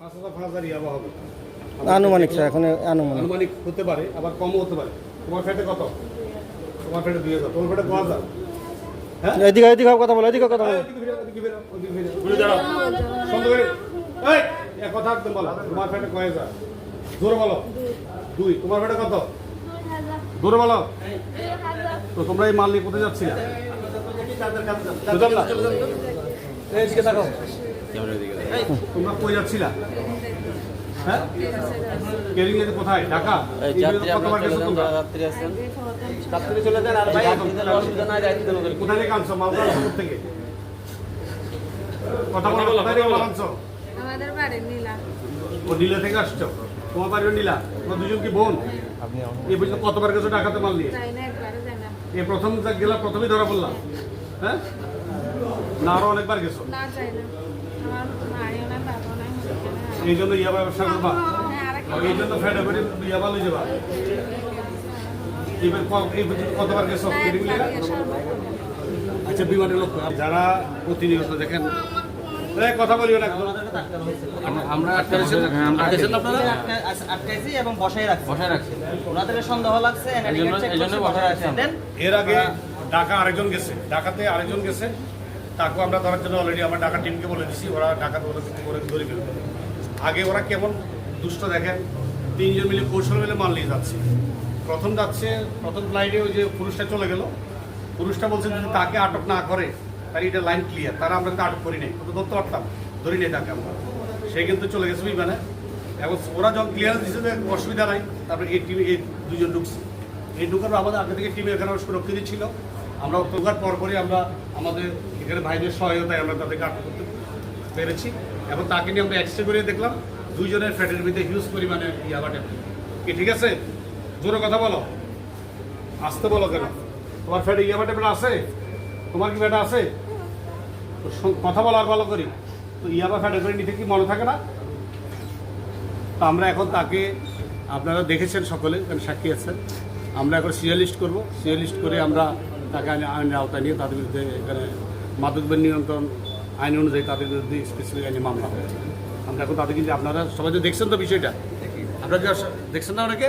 পাঁচ হাজার পাঁচ হাজার ইয়াবা হবে। আনুমানিক স্যার এখন আনুমানিক। আনুমানিক হতে পারে আবার কমও হতে পারে। তোমার ফ্যাটে কত? তোমার ফ্যাটে দুই হাজার তোমার ফ্যাটে ক হাজার। হ্যাঁ? এদিকে এদিকে কথা বলো এদিকে কথা বলো। এক কথা একদম বলো তোমার ফ্যাটে কয় হাজার? জোরে বলো। দুই। তোমার ফ্যাটে কত? জোরে বলো। তো তোমরা এই মাল নিয়ে কোথায় যাচ্ছিলে? না তোমরা কই যাচ্ছিলা? হ্যাঁ? কেরিং এর কোথায়? ঢাকা? এই কতবার গেছো তোমরা? রাত্রে চলে যান আর ভাই কোথায় থেকে আনছো? মালদা থেকে? কথা বলো কোথায় থেকে মাল আনছো? আমাদের বাড়ি নীলা। ও নীলা থেকে আসছো? তোমার বাড়িও নীলা? তোমার দুজন কি বোন? এই পর্যন্ত কতবার গেছো ঢাকাতে মাল না। এই প্রথম যা গেলা প্রথমেই ধরা পড়লাম হ্যাঁ? না আরও অনেকবার গেছো? না। এই জন্য ইয়া ব্যবসা করবা? হ্যাঁ, এই জন্য ফেটে করে ইয়া যাবা? এবার এই কতবার গেছো। আচ্ছা বিমানের লোক যারা প্রতিনিয়ত দেখেন কথা বলিও না আমরা আটকাইছি এবং বসাই রাখছি। রাখছি। ওনাদের সন্দেহ লাগছে এর আগে ঢাকা আরেকজন গেছে ঢাকাতে আরেকজন গেছে তাকেও আমরা ধরার জন্য অলরেডি আমরা ঢাকা টিমকে বলে দিচ্ছি ওরা ঢাকা করে করে ধরে ফেলবে। আগে ওরা কেমন দুষ্ট দেখেন, তিনজন মিলে কৌশল মিলে মাল নিয়ে যাচ্ছে। প্রথম যাচ্ছে, প্রথম ফ্লাইটে ওই যে পুরুষটা চলে গেল। পুরুষটা বলছে যদি তাকে আটক না করে তার এটা লাইন ক্লিয়ার তারা আমরা কিন্তু আটক করি নাই কিন্তু ধরতে পারতাম ধরি নাই তাকে আমরা। সে কিন্তু চলে গেছে বিমানে। এখন ওরা যখন ক্লিয়ারেন্স দিচ্ছে যে অসুবিধা নাই, তারপরে এই টিমে এই দুজন ঢুকছে। এই ঢুকার আমাদের আগে থেকে টিমে এখানে সুরক্ষিত ছিল। আমরা ঢোকার পর পরই আমরা আমাদের এখানে ভাইদের সহায়তায় আমরা তাদেরকে আটক করতে পেরেছি এবং তাকে নিয়ে আমরা এক্সরে করে দেখলাম, দুইজনের ফ্যাটের ভিতরে হিউজ পরিমাণে ইয়াবা ট্যাবলেট কি, ঠিক আছে? জোরে কথা বলো। আসতে বলো কেন? তোমার ফ্যাটে ইয়াবা ট্যাবলেট আছে? তোমার কি ফ্যাটা আছে? কথা বলো আর ভালো করি। তো ইয়াবা ফ্যাটে করে নিতে কি মনে থাকে না? তো আমরা এখন তাকে, আপনারা দেখেছেন সকলে, এখানে সাক্ষী আছেন আমরা এখন সিরিয়ালিস্ট করব। সিরিয়ালিস্ট করে আমরা তাকে আইনের আওতায় নিয়ে তাদের বিরুদ্ধে এখানে মাদকদ্রব্য নিয়ন্ত্রণ আইন অনুযায়ী তাদের বিরুদ্ধে স্পেসিফিক আইনে মামলা হবে আমরা এখন তাদের কিন্তু আপনারা সবাই তো দেখছেন তো বিষয়টা? আপনারা দেখছেন না অনেকে?